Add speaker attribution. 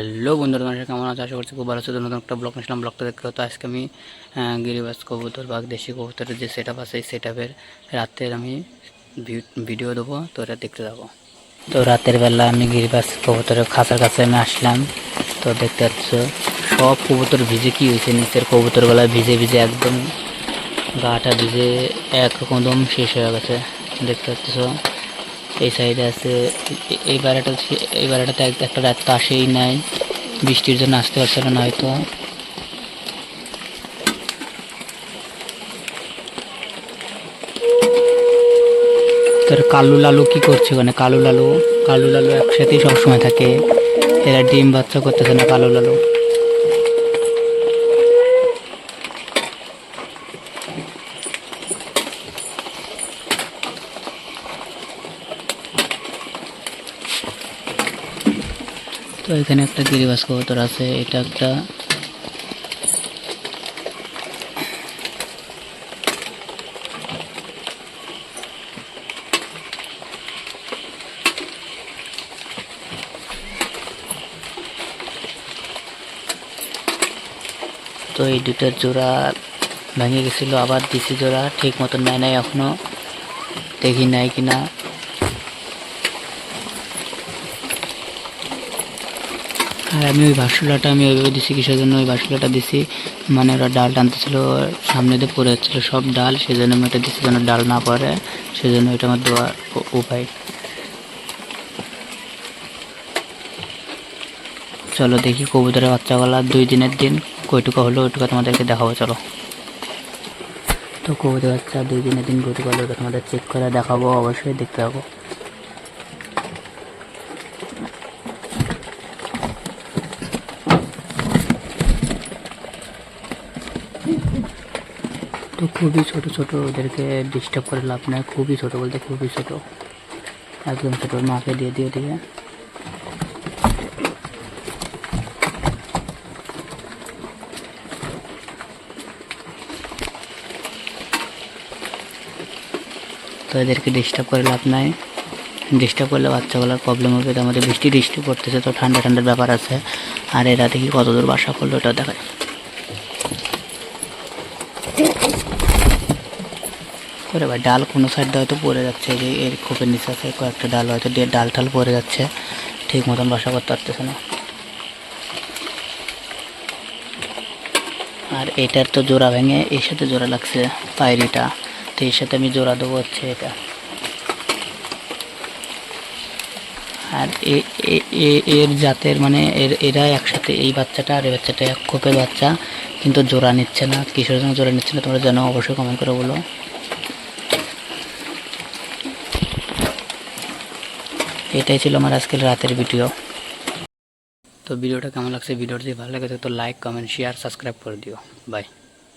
Speaker 1: Hello বন্ধুরা, তোমার কেমন আছে? আশা করছি খুব ভালো আছে। নতুন একটা ব্লগ নিয়েছিলাম ব্লগটা দেখতে তো, আজকে আমি গিরিবাস কবুতর বা দেশি কবুতরের যে সেট আপ আছে, এই সেট আপের রাতের আমি ভিডিও দেবো। তো এটা দেখতে যাব তো রাতের বেলা আমি গিরিবাস কবুতরের খাঁচার কাছে আমি আসলাম। তো দেখতে পাচ্ছ, সব কবুতর ভিজে কি হয়েছে? নিচের কবুতরগুলো ভিজে ভিজে একদম গাটা ভিজে একরকম দম শেষ হয়ে গেছে। দেখতে পাচ্ছ এই সাইডে আছে এই বেড়াটা এই বেড়াটাতে এক- একটা রাত তো আসেই নাই। বৃষ্টির জন্য আসতে পারছিল না হয়তো তোর কালু লালু কি করছে ওখানে? কালু লালু কালু লালু একসাথেই সবসময় থাকে। এরা ডিম বাচ্চা করতেছে না কালু লালু। তো এখানে একটা গিরিবাস কবুতর আছে, এটা একটা তো এই দুটার জোড়া ভেঙে গেছিল, আবার দিছি জোড়া, ঠিক মতন নেয় নাই এখনও, দেখি নাই কিনা। আর আমি ওই বাসুলাটা, আমি ওইভাবে দিছি কিসের জন্য? ওই বাসুলাটা দিছি। মানে ওরা ডাল টানতেছিল, সামনে দিয়ে পড়ে যাচ্ছিল সব ডাল সেই জন্য আমি ওটা দিছি যেন ডাল না পড়ে সেই জন্য ওইটা আমার দেওয়ার উপায়। চলো দেখি কবুতরের বাচ্চাগুলা দুই দিনের দিন কইটুকা হলো, ওইটুকু তোমাদেরকে দেখাবো, চলো। তো কবুতর বাচ্চা দুই দিনের দিন কইটুকা হলো ওটা তোমাদের চেক করে দেখাবো, অবশ্যই দেখতে পাবো তো খুবই ছোট ছোট, ওদেরকে ডিস্টার্ব করে লাভ নেই। খুবই ছোট বলতে খুবই ছোট। একদম ছোট, মাকে দিয়ে দিয়ে দিয়ে তো এদেরকে ডিস্টার্ব করে লাভ নাই। ডিস্টার্ব করলে বাচ্চাগুলোর প্রবলেম হবে। তো আমাদের বৃষ্টি বৃষ্টি পড়তেছে, তো ঠান্ডা, ঠান্ডার ব্যাপার আছে। আর এরা দেখি কত দূর বাসা করল ওটা দেখা করে ভাই ডাল কোনো সাইডে হয়তো পড়ে যাচ্ছে যে এর খোপের নিচে আছে, কয়েকটা ডাল হয়তো ডাল টাল পড়ে যাচ্ছে, ঠিক মতন বাসা করতে পারতেছে না। আর এটার তো জোড়া ভেঙে, এর সাথে জোড়া লাগছে পায়রিটা, তো এর সাথে আমি জোড়া দেবো হচ্ছে এটা। আর এর জাতের মানে এর, এরা একসাথে, এই বাচ্চাটা আর এই বাচ্চাটা এক খোপের বাচ্চা, কিন্তু জোড়া নিচ্ছে না কিসের জন্য জোড়া নিচ্ছে না, তোমরা জানো, অবশ্যই কমেন্ট করে বলো। এটাই ছিল আমার আজকের রাতের ভিডিও তো ভিডিওটা কেমন লাগছে? ভিডিওটা ভালো লাগে, তো লাইক কমেন্ট শেয়ার সাবস্ক্রাইব করে দিও। বাই